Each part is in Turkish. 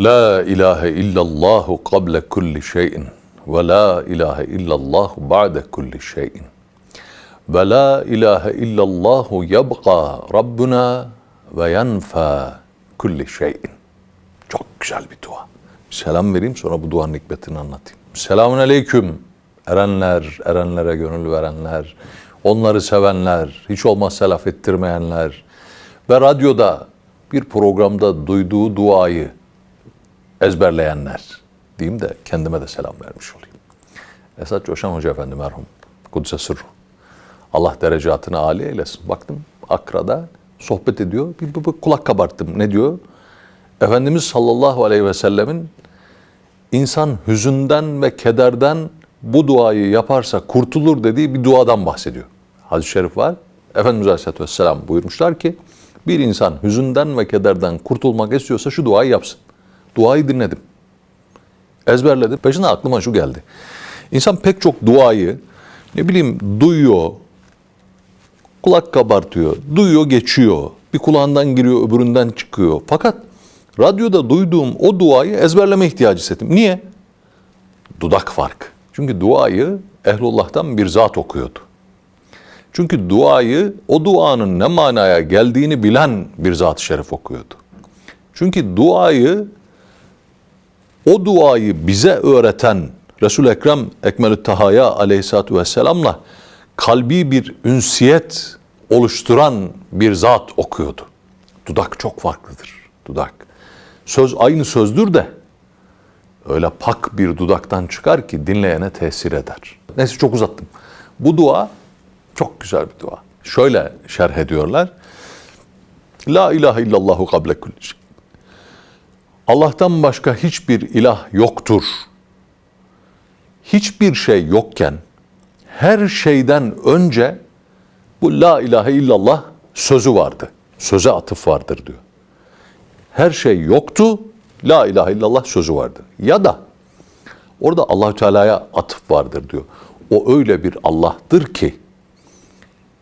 La ilahe illallahu kable kulli şeyin ve la ilahe illallahu ba'de kulli şeyin ve la ilahe illallahu yabqa Rabbuna ve yenfa kulli şeyin. Çok güzel bir dua. Selam vereyim sonra bu duanın hikmetini anlatayım. Selamun aleyküm. Erenler, erenlere gönül verenler, onları sevenler, hiç olmazsa laf ettirmeyenler ve radyoda bir programda duyduğu duayı ezberleyenler diyeyim de kendime de selam vermiş olayım. Esat Coşan Hoca Efendi merhum. Kudüs'e sırru. Allah derecatını âli eylesin. Baktım Akra'da sohbet ediyor. Bir, bir, bir kulak kabarttım. Ne diyor? Efendimiz sallallahu aleyhi ve sellemin insan hüzünden ve kederden bu duayı yaparsa kurtulur dediği bir duadan bahsediyor. Hadis-i şerif var. Efendimiz Aleyhisselatü Vesselam buyurmuşlar ki bir insan hüzünden ve kederden kurtulmak istiyorsa şu duayı yapsın. Duayı dinledim. Ezberledim. Peşine aklıma şu geldi. İnsan pek çok duayı ne bileyim duyuyor, kulak kabartıyor, duyuyor geçiyor. Bir kulağından giriyor öbüründen çıkıyor. Fakat radyoda duyduğum o duayı ezberleme ihtiyacı hissettim. Niye? Dudak fark. Çünkü duayı ehlullah'tan bir zat okuyordu. Çünkü duayı o duanın ne manaya geldiğini bilen bir zat-ı şerif okuyordu. Çünkü duayı o duayı bize öğreten Resul-i Ekrem Ekmelü Tahaya aleyhissalatü vesselamla kalbi bir ünsiyet oluşturan bir zat okuyordu. Dudak çok farklıdır. Dudak. Söz aynı sözdür de öyle pak bir dudaktan çıkar ki dinleyene tesir eder. Neyse çok uzattım. Bu dua çok güzel bir dua. Şöyle şerh ediyorlar. La ilahe illallahu kable kulli şey. Allah'tan başka hiçbir ilah yoktur. Hiçbir şey yokken her şeyden önce bu la ilahe illallah sözü vardı. Söze atıf vardır diyor. Her şey yoktu, la ilahe illallah sözü vardı. Ya da orada Allahü Teala'ya atıf vardır diyor. O öyle bir Allah'tır ki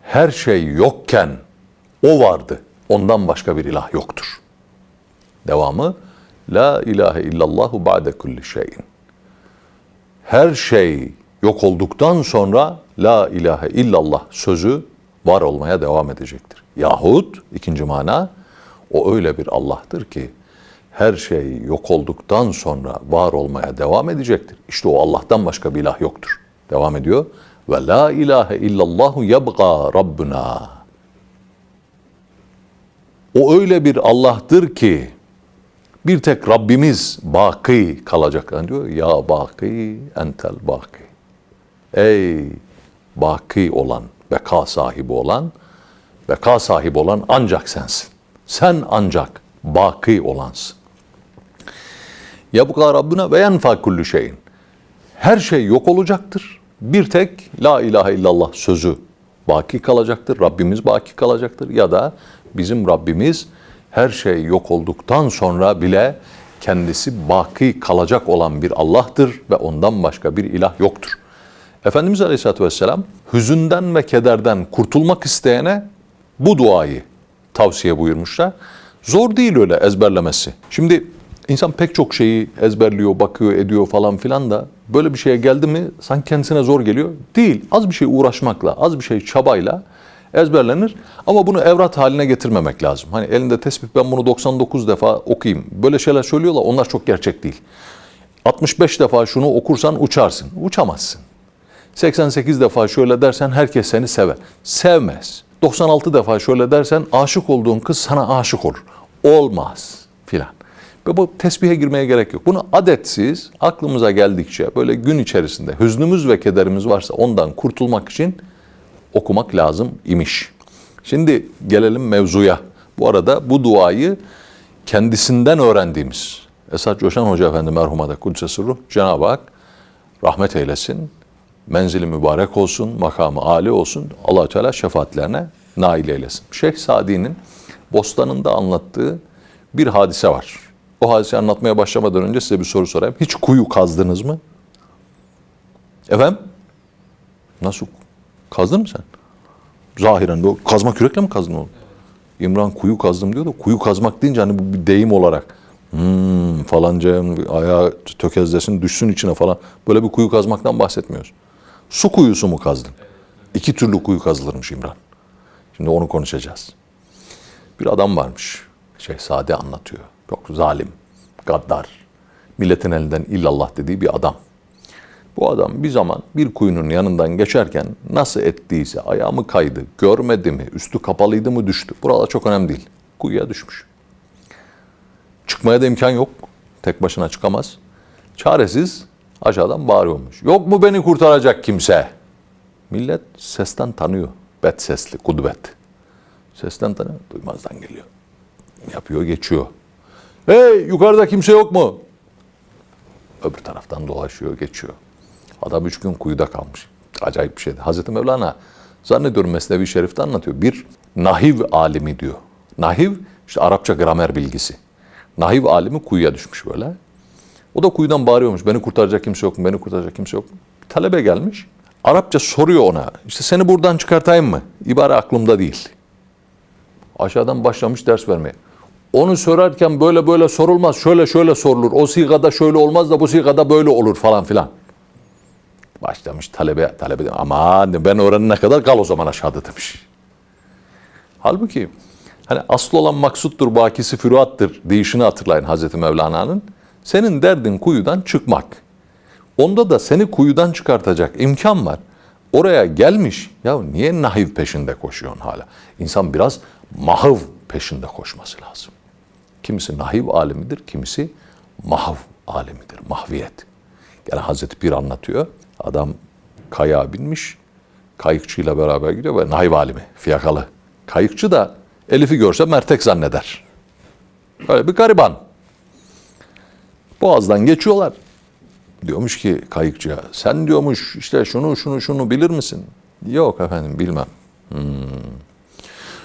her şey yokken o vardı. Ondan başka bir ilah yoktur. Devamı La ilahe illallahu ba'de kulli şeyin. Her şey yok olduktan sonra La ilahe illallah sözü var olmaya devam edecektir. Yahut ikinci mana o öyle bir Allah'tır ki her şey yok olduktan sonra var olmaya devam edecektir. İşte o Allah'tan başka bir ilah yoktur. Devam ediyor. Ve la ilahe illallahu yabqa rabbuna. O öyle bir Allah'tır ki bir tek Rabbimiz baki kalacak. Yani diyor ya baki entel baki. Ey baki olan, beka sahibi olan, beka sahibi olan ancak sensin. Sen ancak baki olansın. Yabka Rabbuna ve yenfa kullu şeyin. Her şey yok olacaktır. Bir tek la ilahe illallah sözü baki kalacaktır. Rabbimiz baki kalacaktır. Ya da bizim Rabbimiz her şey yok olduktan sonra bile kendisi baki kalacak olan bir Allah'tır ve ondan başka bir ilah yoktur. Efendimiz Aleyhisselatü Vesselam hüzünden ve kederden kurtulmak isteyene bu duayı tavsiye buyurmuşlar. Zor değil öyle ezberlemesi. Şimdi insan pek çok şeyi ezberliyor, bakıyor, ediyor falan filan da böyle bir şeye geldi mi sanki kendisine zor geliyor. Değil. Az bir şey uğraşmakla, az bir şey çabayla ezberlenir. Ama bunu evrat haline getirmemek lazım. Hani elinde tesbih ben bunu 99 defa okuyayım. Böyle şeyler söylüyorlar onlar çok gerçek değil. 65 defa şunu okursan uçarsın. Uçamazsın. 88 defa şöyle dersen herkes seni sever. Sevmez. 96 defa şöyle dersen aşık olduğun kız sana aşık olur. Olmaz filan. Ve bu tesbihe girmeye gerek yok. Bunu adetsiz aklımıza geldikçe böyle gün içerisinde hüznümüz ve kederimiz varsa ondan kurtulmak için okumak lazım imiş. Şimdi gelelim mevzuya. Bu arada bu duayı kendisinden öğrendiğimiz Esat Coşan Hoca Efendi merhuma da Kudüs'e Cenab-ı Hak rahmet eylesin. Menzili mübarek olsun, makamı âli olsun. allah Teala şefaatlerine nail eylesin. Şeyh Sadi'nin Bostanı'nda anlattığı bir hadise var. O hadiseyi anlatmaya başlamadan önce size bir soru sorayım. Hiç kuyu kazdınız mı? Efendim? Nasıl? Kazdın mı sen? Zahiren bu kazma kürekle mi kazdın oğlum? İmran kuyu kazdım diyor da kuyu kazmak deyince hani bu bir deyim olarak Hmm, falanca ayağı tökezlesin düşsün içine falan. Böyle bir kuyu kazmaktan bahsetmiyoruz. Su kuyusu mu kazdın? İki türlü kuyu kazılırmış İmran. Şimdi onu konuşacağız. Bir adam varmış. Şehzade anlatıyor. Çok zalim, gaddar. Milletin elinden illallah dediği bir adam. Bu adam bir zaman bir kuyunun yanından geçerken nasıl ettiyse ayağımı kaydı, görmedi mi, üstü kapalıydı mı düştü. Buralar çok önemli değil. Kuyuya düşmüş. Çıkmaya da imkan yok. Tek başına çıkamaz. Çaresiz aşağıdan bağırıyormuş. Yok mu beni kurtaracak kimse? Millet sesten tanıyor. Bet sesli, kudbet. Sesten tanıyor, duymazdan geliyor. Yapıyor, geçiyor. Hey yukarıda kimse yok mu? Öbür taraftan dolaşıyor, geçiyor. Adam üç gün kuyuda kalmış. Acayip bir şeydi. Hazreti Mevlana zannediyorum Mesnevi Şerif'te anlatıyor. Bir nahiv alimi diyor. Nahiv işte Arapça gramer bilgisi. Nahiv alimi kuyuya düşmüş böyle. O da kuyudan bağırıyormuş. Beni kurtaracak kimse yok mu? Beni kurtaracak kimse yok mu? Bir talebe gelmiş. Arapça soruyor ona. İşte seni buradan çıkartayım mı? İbare aklımda değil. Aşağıdan başlamış ders vermeye. Onu sorarken böyle böyle sorulmaz. Şöyle şöyle sorulur. O sigada şöyle olmaz da bu sigada böyle olur falan filan. Başlamış talebe, talebe aman ben öğrenene kadar kal o zaman aşağıda demiş. Halbuki hani asıl olan maksuttur, bakisi füruattır deyişini hatırlayın Hazreti Mevlana'nın. Senin derdin kuyudan çıkmak. Onda da seni kuyudan çıkartacak imkan var. Oraya gelmiş. Ya niye nahiv peşinde koşuyorsun hala? İnsan biraz mahav peşinde koşması lazım. Kimisi nahiv alemidir, kimisi mahv alemidir, mahviyet. Yani Hazreti Pir anlatıyor. Adam kayağa binmiş, kayıkçıyla beraber gidiyor ve nahiv alimi, fiyakalı. Kayıkçı da Elif'i görse mertek zanneder. Öyle bir gariban. Boğazdan geçiyorlar. Diyormuş ki kayıkçıya, sen diyormuş işte şunu şunu şunu bilir misin? Yok efendim bilmem. Hmm.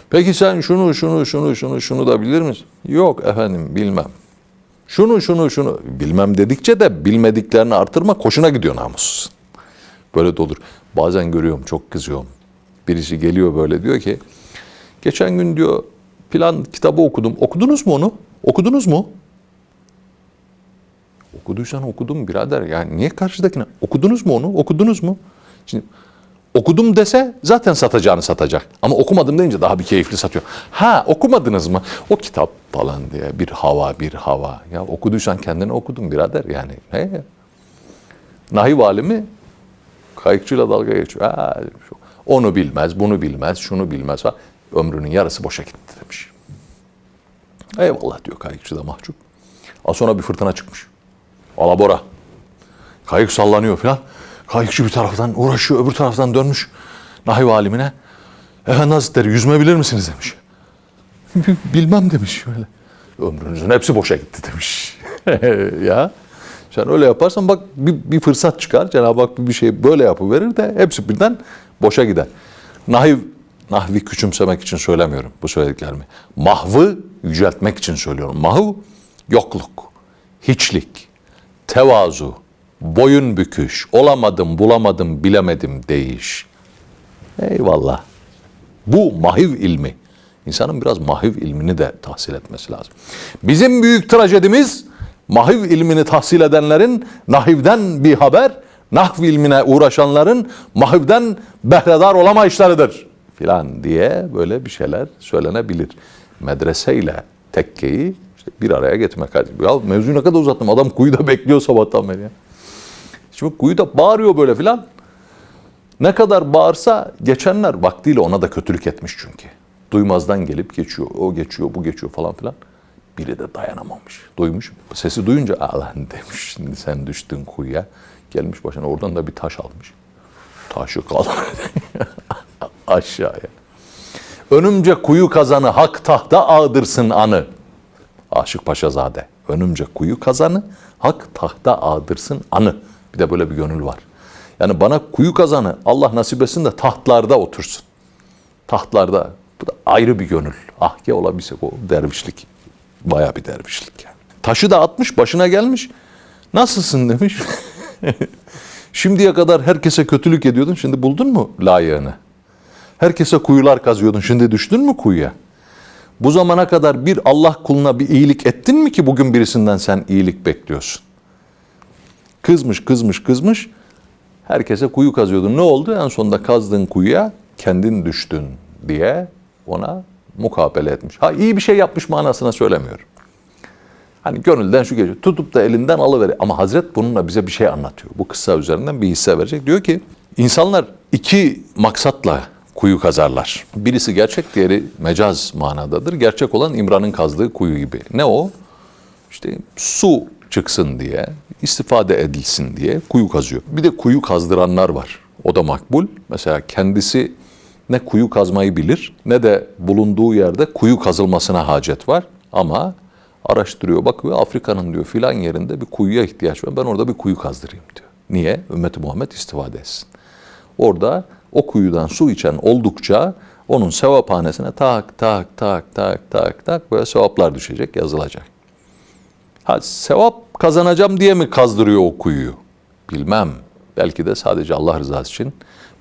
Peki sen şunu şunu şunu şunu şunu da bilir misin? Yok efendim bilmem. Şunu şunu şunu bilmem dedikçe de bilmediklerini artırma koşuna gidiyor namussuz. Böyle de olur. Bazen görüyorum çok kızıyorum. Birisi geliyor böyle diyor ki geçen gün diyor plan kitabı okudum. Okudunuz mu onu? Okudunuz mu? Okuduysan okudum birader. Yani niye karşıdakine? Okudunuz mu onu? Okudunuz mu? Şimdi okudum dese zaten satacağını satacak. Ama okumadım deyince daha bir keyifli satıyor. Ha okumadınız mı? O kitap falan diye bir hava bir hava. Ya okuduysan kendini okudun birader yani. He. Nahiv alimi kayıkçıyla dalga geçiyor. Ha, onu bilmez, bunu bilmez, şunu bilmez falan. Ömrünün yarısı boşa gitti demiş. Eyvallah diyor kayıkçı da mahcup. Az sonra bir fırtına çıkmış. Alabora. Kayık sallanıyor falan. Kayıkçı bir taraftan uğraşıyor, öbür taraftan dönmüş Nahiv alimine. Efendi Hazretleri yüzme bilir misiniz demiş. Bilmem demiş böyle. Ömrünüzün hepsi boşa gitti demiş. ya sen öyle yaparsan bak bir, bir fırsat çıkar. Cenab-ı Hak bir şey böyle yapıverir de hepsi birden boşa gider. Nahiv, nahvi küçümsemek için söylemiyorum bu söylediklerimi. Mahvı yüceltmek için söylüyorum. Mahv yokluk, hiçlik, tevazu, boyun büküş, olamadım, bulamadım, bilemedim değiş. Eyvallah. Bu mahiv ilmi. İnsanın biraz mahiv ilmini de tahsil etmesi lazım. Bizim büyük trajedimiz mahiv ilmini tahsil edenlerin nahivden bir haber, nahv ilmine uğraşanların mahivden behredar olamayışlarıdır filan diye böyle bir şeyler söylenebilir. Medreseyle tekkeyi işte bir araya getirmek. Ya mevzuyu ne kadar uzattım. Adam kuyuda bekliyor sabahtan beri ya. Şimdi kuyuda bağırıyor böyle filan. Ne kadar bağırsa geçenler vaktiyle ona da kötülük etmiş çünkü. Duymazdan gelip geçiyor, o geçiyor, bu geçiyor falan filan. Biri de dayanamamış. Duymuş. Sesi duyunca Allah demiş şimdi sen düştün kuyuya. Gelmiş başına oradan da bir taş almış. Taşı kaldı aşağıya. Önümce kuyu kazanı hak tahta ağdırsın anı. Aşık Paşazade. Önümce kuyu kazanı hak tahta ağdırsın anı. Bir de böyle bir gönül var. Yani bana kuyu kazanı Allah nasip etsin de tahtlarda otursun. Tahtlarda. Bu da ayrı bir gönül. Ah ki olabilsek o dervişlik. Baya bir dervişlik yani. Taşı da atmış başına gelmiş. Nasılsın demiş. Şimdiye kadar herkese kötülük ediyordun. Şimdi buldun mu layığını? Herkese kuyular kazıyordun. Şimdi düştün mü kuyuya? Bu zamana kadar bir Allah kuluna bir iyilik ettin mi ki bugün birisinden sen iyilik bekliyorsun? Kızmış, kızmış, kızmış. Herkese kuyu kazıyordun. Ne oldu? En sonunda kazdığın kuyuya kendin düştün diye ona mukabele etmiş. Ha iyi bir şey yapmış manasına söylemiyorum. Hani gönülden şu geliyor. Tutup da elinden alıver. Ama Hazret bununla bize bir şey anlatıyor. Bu kıssa üzerinden bir hisse verecek. Diyor ki insanlar iki maksatla kuyu kazarlar. Birisi gerçek, diğeri mecaz manadadır. Gerçek olan İmran'ın kazdığı kuyu gibi. Ne o? İşte su çıksın diye, istifade edilsin diye kuyu kazıyor. Bir de kuyu kazdıranlar var. O da makbul. Mesela kendisi ne kuyu kazmayı bilir ne de bulunduğu yerde kuyu kazılmasına hacet var. Ama araştırıyor, bakıyor Afrika'nın diyor filan yerinde bir kuyuya ihtiyaç var. Ben orada bir kuyu kazdırayım diyor. Niye? Ümmeti Muhammed istifade etsin. Orada o kuyudan su içen oldukça onun sevaphanesine tak tak tak tak tak tak böyle sevaplar düşecek, yazılacak. Ha sevap kazanacağım diye mi kazdırıyor o kuyuyu? Bilmem. Belki de sadece Allah rızası için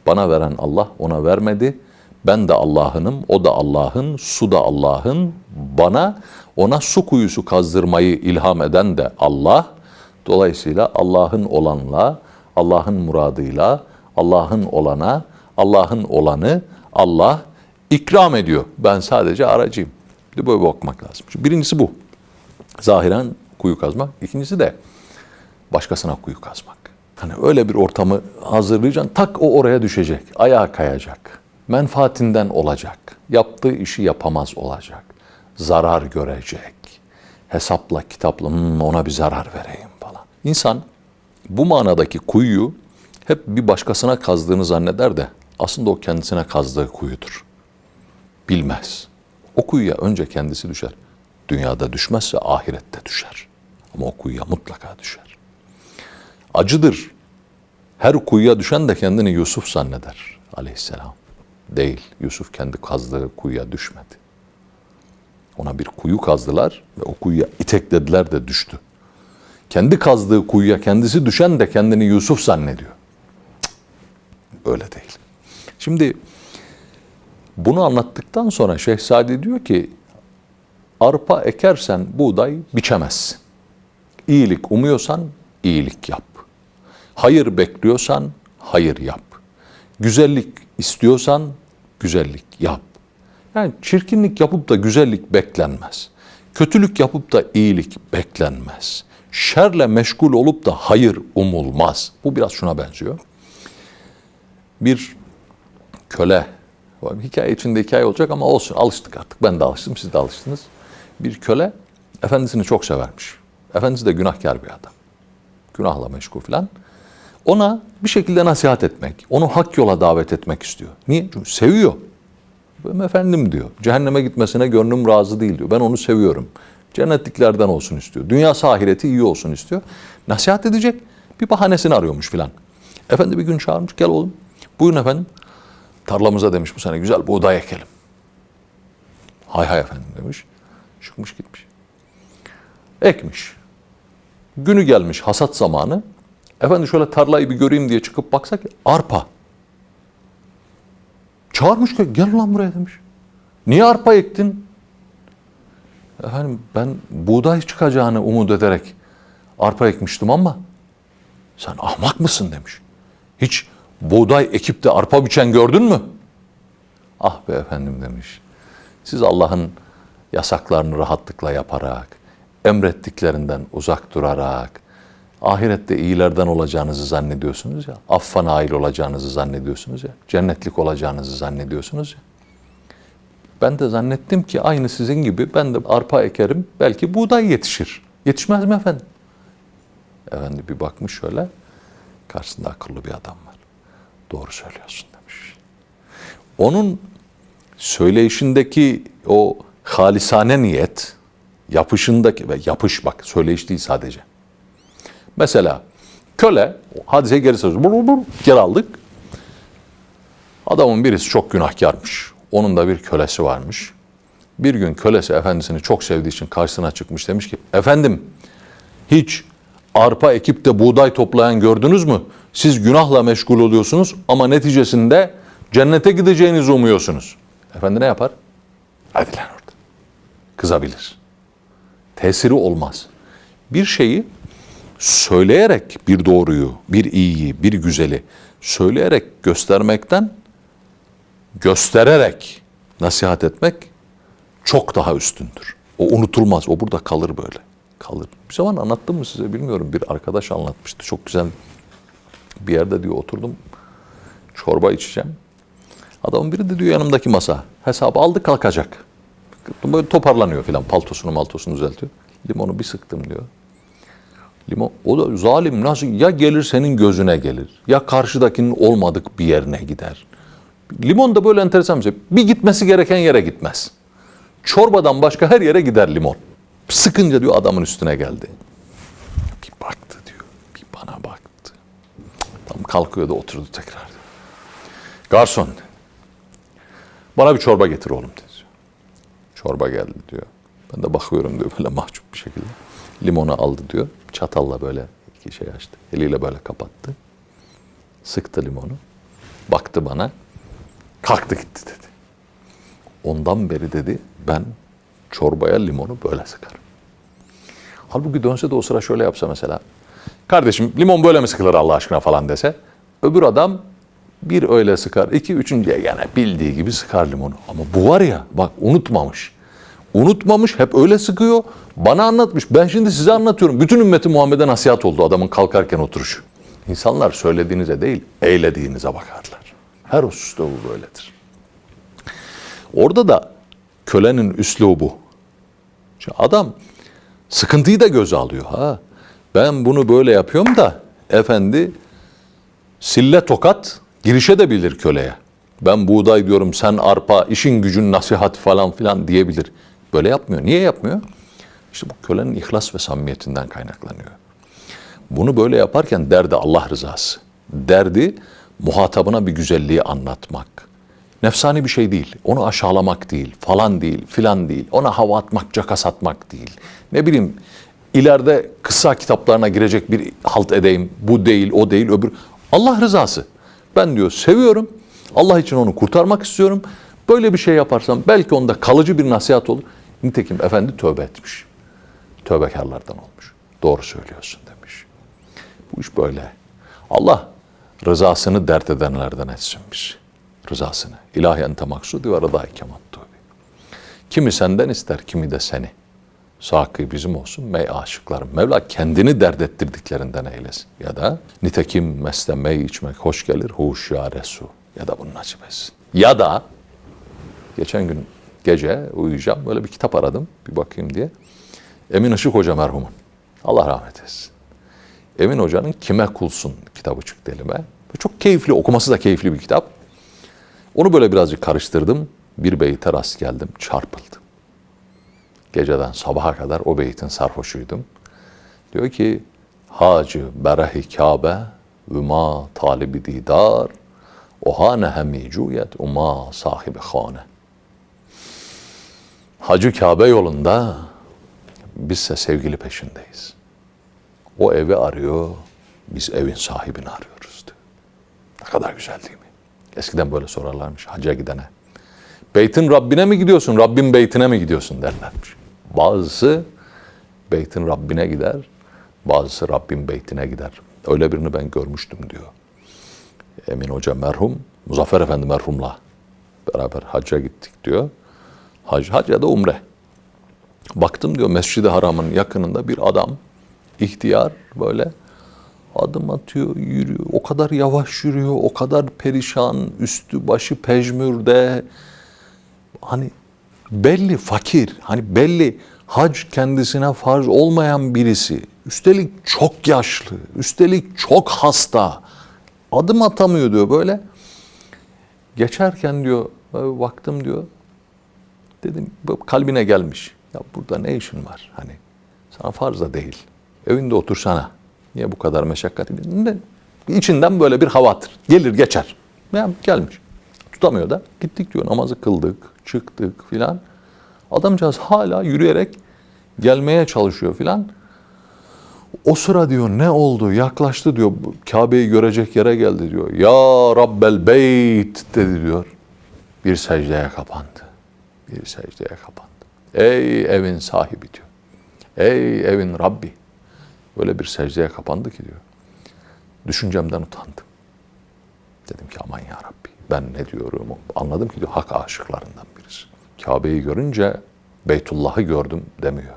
bana veren Allah ona vermedi. Ben de Allah'ınım, o da Allah'ın, su da Allah'ın. Bana ona su kuyusu kazdırmayı ilham eden de Allah. Dolayısıyla Allah'ın olanla, Allah'ın muradıyla, Allah'ın olana, Allah'ın olanı Allah ikram ediyor. Ben sadece aracıyım. Bir de böyle bakmak lazım. Birincisi bu. Zahiren kuyu kazmak. İkincisi de başkasına kuyu kazmak. Hani öyle bir ortamı hazırlayacaksın, tak o oraya düşecek, ayağa kayacak. Menfaatinden olacak, yaptığı işi yapamaz olacak, zarar görecek. Hesapla, kitapla "Hmm, ona bir zarar vereyim falan. İnsan bu manadaki kuyuyu hep bir başkasına kazdığını zanneder de aslında o kendisine kazdığı kuyudur. Bilmez. O kuyuya önce kendisi düşer. Dünyada düşmezse ahirette düşer. Ama o kuyuya mutlaka düşer. Acıdır. Her kuyuya düşen de kendini Yusuf zanneder aleyhisselam. Değil. Yusuf kendi kazdığı kuyuya düşmedi. Ona bir kuyu kazdılar ve o kuyuya iteklediler de düştü. Kendi kazdığı kuyuya kendisi düşen de kendini Yusuf zannediyor. Cık, Öyle değil. Şimdi bunu anlattıktan sonra Şeyh Sadi diyor ki arpa ekersen buğday biçemezsin. İyilik umuyorsan iyilik yap. Hayır bekliyorsan hayır yap. Güzellik istiyorsan güzellik yap. Yani çirkinlik yapıp da güzellik beklenmez. Kötülük yapıp da iyilik beklenmez. Şerle meşgul olup da hayır umulmaz. Bu biraz şuna benziyor. Bir köle, hikaye içinde hikaye olacak ama olsun alıştık artık. Ben de alıştım, siz de alıştınız. Bir köle efendisini çok severmiş. Efendisi de günahkar bir adam. Günahla meşgul falan. Ona bir şekilde nasihat etmek, onu hak yola davet etmek istiyor. Niye? Çünkü seviyor. Benim efendim diyor. Cehenneme gitmesine gönlüm razı değil diyor. Ben onu seviyorum. Cennetliklerden olsun istiyor. Dünya ahireti iyi olsun istiyor. Nasihat edecek bir bahanesini arıyormuş filan. Efendi bir gün çağırmış. Gel oğlum. Buyurun efendim. Tarlamıza demiş bu sene güzel buğday ekelim. Hay hay efendim demiş. Çıkmış gitmiş. Ekmiş. Günü gelmiş hasat zamanı. Efendi şöyle tarlayı bir göreyim diye çıkıp baksak arpa. Çağırmış ki gel lan buraya demiş. Niye arpa ektin? Efendim ben buğday çıkacağını umut ederek arpa ekmiştim ama sen ahmak mısın demiş. Hiç buğday ekip de arpa biçen gördün mü? Ah be efendim demiş. Siz Allah'ın yasaklarını rahatlıkla yaparak, emrettiklerinden uzak durarak, ahirette iyilerden olacağınızı zannediyorsunuz ya, affa nail olacağınızı zannediyorsunuz ya, cennetlik olacağınızı zannediyorsunuz ya. Ben de zannettim ki aynı sizin gibi ben de arpa ekerim, belki buğday yetişir. Yetişmez mi efendim? Efendi bir bakmış şöyle, karşısında akıllı bir adam var. Doğru söylüyorsun demiş. Onun söyleyişindeki o halisane niyet, yapışındaki ve yapış bak söyleyiş değil sadece. Mesela köle, hadise geri sarıyoruz. Geri aldık. Adamın birisi çok günahkarmış. Onun da bir kölesi varmış. Bir gün kölesi efendisini çok sevdiği için karşısına çıkmış demiş ki efendim hiç arpa ekip de buğday toplayan gördünüz mü? Siz günahla meşgul oluyorsunuz ama neticesinde cennete gideceğinizi umuyorsunuz. Efendi ne yapar? Hadi lan orada. kızabilir. Tesiri olmaz. Bir şeyi söyleyerek bir doğruyu, bir iyiyi, bir güzeli söyleyerek göstermekten göstererek nasihat etmek çok daha üstündür. O unutulmaz. O burada kalır böyle. Kalır. Bir zaman anlattım mı size bilmiyorum. Bir arkadaş anlatmıştı. Çok güzel bir yerde diyor oturdum. Çorba içeceğim. Adamın biri de diyor yanımdaki masa. Hesabı aldı kalkacak. Böyle toparlanıyor filan. Paltosunu maltosunu düzeltiyor. Limonu bir sıktım diyor. Limon, o da zalim nasıl ya gelir senin gözüne gelir ya karşıdakinin olmadık bir yerine gider. Limon da böyle enteresan bir şey. Bir gitmesi gereken yere gitmez. Çorbadan başka her yere gider limon. Sıkınca diyor adamın üstüne geldi. Bir baktı diyor. Bir bana baktı. Tam kalkıyordu oturdu tekrar. Garson bana bir çorba getir oğlum dedi. Çorba geldi diyor. Ben de bakıyorum diyor böyle mahcup bir şekilde. Limonu aldı diyor. Çatalla böyle iki şey açtı. Eliyle böyle kapattı. Sıktı limonu. Baktı bana. Kalktı gitti dedi. Ondan beri dedi ben çorbaya limonu böyle sıkarım. Halbuki dönse de o sıra şöyle yapsa mesela. Kardeşim limon böyle mi sıkılır Allah aşkına falan dese. Öbür adam bir öyle sıkar. iki üçüncüye gene bildiği gibi sıkar limonu. Ama bu var ya bak unutmamış. Unutmamış hep öyle sıkıyor. Bana anlatmış. Ben şimdi size anlatıyorum. Bütün ümmeti Muhammed'e nasihat oldu adamın kalkarken oturuşu. İnsanlar söylediğinize değil, eylediğinize bakarlar. Her hususta bu böyledir. Orada da kölenin üslubu. Şimdi adam sıkıntıyı da göze alıyor. Ha, ben bunu böyle yapıyorum da efendi sille tokat girişe de bilir köleye. Ben buğday diyorum sen arpa işin gücün nasihat falan filan diyebilir. Böyle yapmıyor. Niye yapmıyor? İşte bu kölenin ihlas ve samimiyetinden kaynaklanıyor. Bunu böyle yaparken derdi Allah rızası. Derdi muhatabına bir güzelliği anlatmak. Nefsani bir şey değil. Onu aşağılamak değil, falan değil, filan değil. Ona hava atmak, caka satmak değil. Ne bileyim ileride kısa kitaplarına girecek bir halt edeyim. Bu değil, o değil, öbür. Allah rızası. Ben diyor seviyorum. Allah için onu kurtarmak istiyorum. Böyle bir şey yaparsam belki onda kalıcı bir nasihat olur. Nitekim efendi tövbe etmiş. Tövbekarlardan olmuş. Doğru söylüyorsun demiş. Bu iş böyle. Allah rızasını dert edenlerden etsin bizi. Rızasını. İlahi ente maksudi ve rıdâi kemattu. Kimi senden ister, kimi de seni. Sakı bizim olsun, mey aşıklarım. Mevla kendini dert ettirdiklerinden eylesin. Ya da nitekim meste mey içmek hoş gelir, huş ya resu. Ya da bunu nasip etsin. Ya da geçen gün gece uyuyacağım, böyle bir kitap aradım, bir bakayım diye. Emin Işık Hoca merhumun. Allah rahmet etsin. Emin Hoca'nın Kime Kulsun kitabı çıktı elime. Çok keyifli, okuması da keyifli bir kitap. Onu böyle birazcık karıştırdım. Bir beyte rast geldim, çarpıldım. Geceden sabaha kadar o beytin sarhoşuydum. Diyor ki, Hacı berehi Kabe, üma talibi didar, ohane hemi cuyet uma sahibi hane. Hacı Kabe yolunda bizse sevgili peşindeyiz. O evi arıyor, biz evin sahibini arıyoruz diyor. Ne kadar güzel değil mi? Eskiden böyle sorarlarmış hacca gidene. Beytin Rabbine mi gidiyorsun, Rabbin beytine mi gidiyorsun derlermiş. Bazısı beytin Rabbine gider, bazısı Rabbin beytine gider. Öyle birini ben görmüştüm diyor. Emin Hoca merhum, Muzaffer Efendi merhumla beraber hacca gittik diyor. Hac, hac ya da umre. Baktım diyor Mescid-i Haram'ın yakınında bir adam, ihtiyar böyle adım atıyor, yürüyor. O kadar yavaş yürüyor, o kadar perişan, üstü başı pejmürde. Hani belli fakir, hani belli hac kendisine farz olmayan birisi. Üstelik çok yaşlı, üstelik çok hasta. Adım atamıyor diyor böyle. Geçerken diyor, baktım diyor. Dedim kalbine gelmiş. Ya burada ne işin var? Hani sana farz da değil. Evinde otursana. Niye bu kadar meşakkat ediyorsun? İçinden böyle bir havadır. Gelir geçer. Ya gelmiş. Tutamıyor da. Gittik diyor namazı kıldık, çıktık filan. Adamcağız hala yürüyerek gelmeye çalışıyor filan. O sıra diyor ne oldu? Yaklaştı diyor. Kabe'yi görecek yere geldi diyor. Ya Rabbel Beyt dedi diyor. Bir secdeye kapandı. Bir secdeye kapandı. Ey evin sahibi diyor. Ey evin Rabbi. Öyle bir secdeye kapandı ki diyor. Düşüncemden utandım. Dedim ki aman ya Rabbi ben ne diyorum anladım ki diyor hak aşıklarından birisi. Kabe'yi görünce Beytullah'ı gördüm demiyor.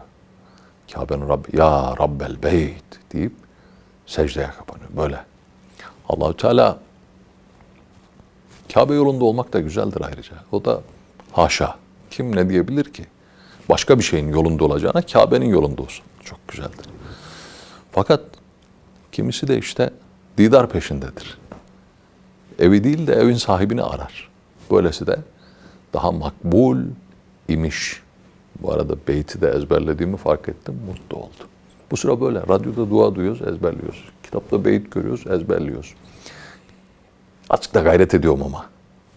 Kabe'nin Rabbi ya Rabbel Beyt deyip secdeye kapanıyor böyle. Allahü Teala Kabe yolunda olmak da güzeldir ayrıca. O da haşa. Kim ne diyebilir ki? Başka bir şeyin yolunda olacağına Kabe'nin yolunda olsun. Çok güzeldir. Fakat kimisi de işte didar peşindedir. Evi değil de evin sahibini arar. Böylesi de daha makbul imiş. Bu arada beyti de ezberlediğimi fark ettim. Mutlu oldum. Bu sıra böyle. Radyoda dua duyuyoruz, ezberliyoruz. Kitapta beyit görüyoruz, ezberliyoruz. Azıcık da gayret ediyorum ama.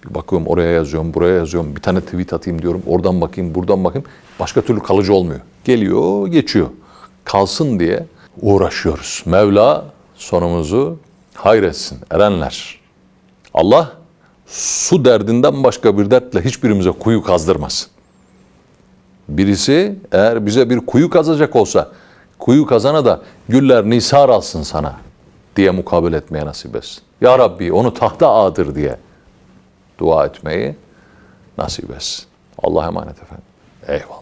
Bir bakıyorum oraya yazıyorum, buraya yazıyorum. Bir tane tweet atayım diyorum. Oradan bakayım, buradan bakayım. Başka türlü kalıcı olmuyor. Geliyor, geçiyor. Kalsın diye uğraşıyoruz. Mevla sonumuzu hayretsin. Erenler. Allah su derdinden başka bir dertle hiçbirimize kuyu kazdırmasın. Birisi eğer bize bir kuyu kazacak olsa kuyu kazana da güller nisar alsın sana diye mukabele etmeye nasip etsin. Ya Rabbi onu tahta ağdır diye dua etmeyi nasip etsin. Allah'a emanet efendim. Eyvallah.